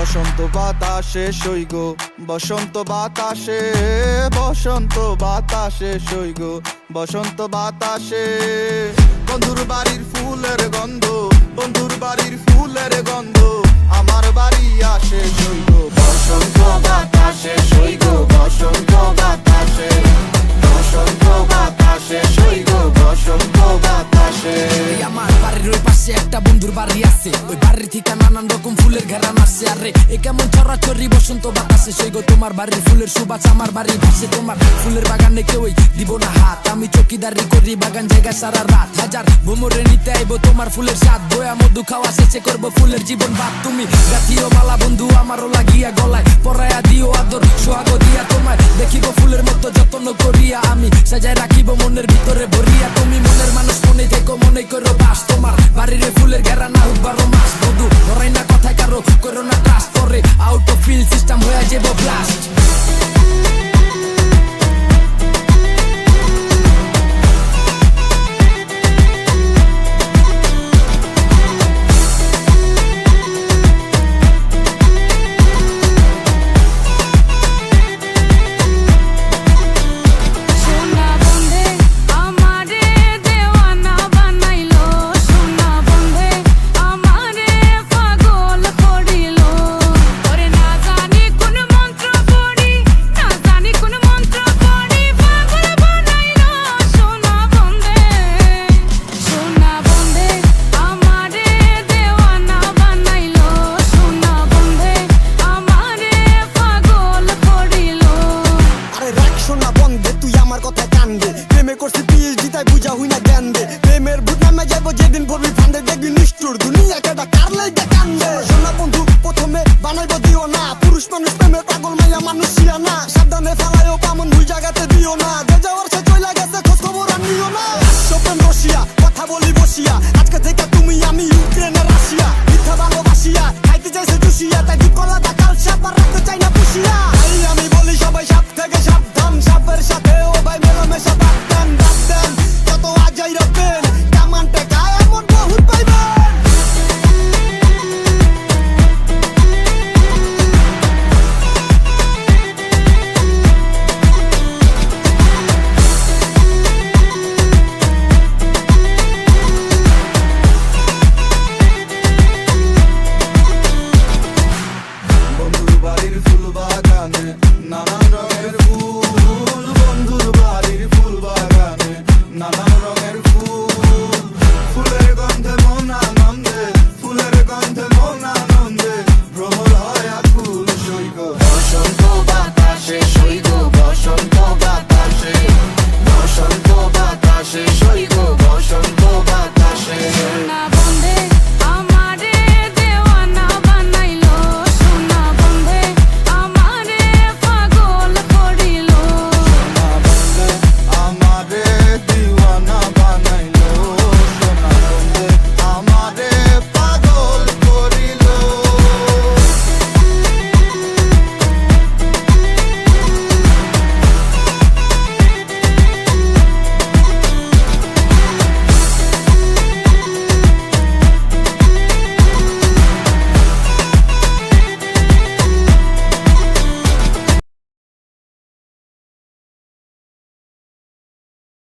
বসন্ত বাতাসে সইগ বসন্ত বাতাসে বসন্ত বাতাসে সইগ বসন্ত বাতাসে। বন্ধুর বাড়ির ফুলের গন্ধ বন্ধুর বাড়ির ফুলের গন্ধ আমার বাড়ি আসে সইগ বসন্ত বাতাসে সইগ বসন্ত বাতাসে বসন্ত বাতাসে সইগ বসন্ত বাতাসে। আমার বাড়ির ওই পাশে একটা বন্ধুর বাড়ি আছে ওই রকম ফুলের ঘেরান আসছে আরে এ কেমন চরাচরি বসন্ত বাতাসে সেই গো তোমার বাড়ির ফুলের সুবাস, আমার বাড়ির পাশে তোমার ফুলের বাগানে কেউই দিব না হাত। আমি চকিদারি করি, বাগান জায়গা সারা রাত। হাজার ভ্রমরে নিতে আইবো, তোমার ফুলের স্বাদ। বয়া মধু খাওয়া শেষে করব ফুলের জীবন বাদ তুমি গাথিও বালা বন্ধু, আমারও লাগিয়া গলায় পরায়া দিও আদর, সোহাগ দিয়া তোমায়। দেখিব ফুলের মতো যত্ন করিয়া আমি, সাজায় রাখিব মনের ভিতরে ভরিয়া। তুমি মনের মানুষ, মনে থেকো, মনে করো বাস তোমার। বাড়ির ফুলের ঘেরা না হোক বারো মাস। কান্দে, দেখবি নিষ্ঠুর। দুনিয়া কেটা কার লাইগা কান্দে? সোনা বন্ধু, প্রথমে বানাইব দিও না। পুরুষ মানুষ প্রেমে পাগল, মাইয়া মানুষ ছিয়া না। সাবধানে ফালাইও পামন, ভুল জায়গাতে দিও না। যে যাওয়ার সে চইলা গেছে, খোঁজ খবর আর নিও না। সোপেন রশিয়া, কথা বলি বসিয়া। আজকে থেকে তুমি আমি ইউক্রেনের রাশিয়া। মিথ্যা ভালোবাসিয়া, খাইতে চাইছে চুষিয়া তাই বিকলা দা কাল সাপার রাখতে চাই না পুষিয়া। sing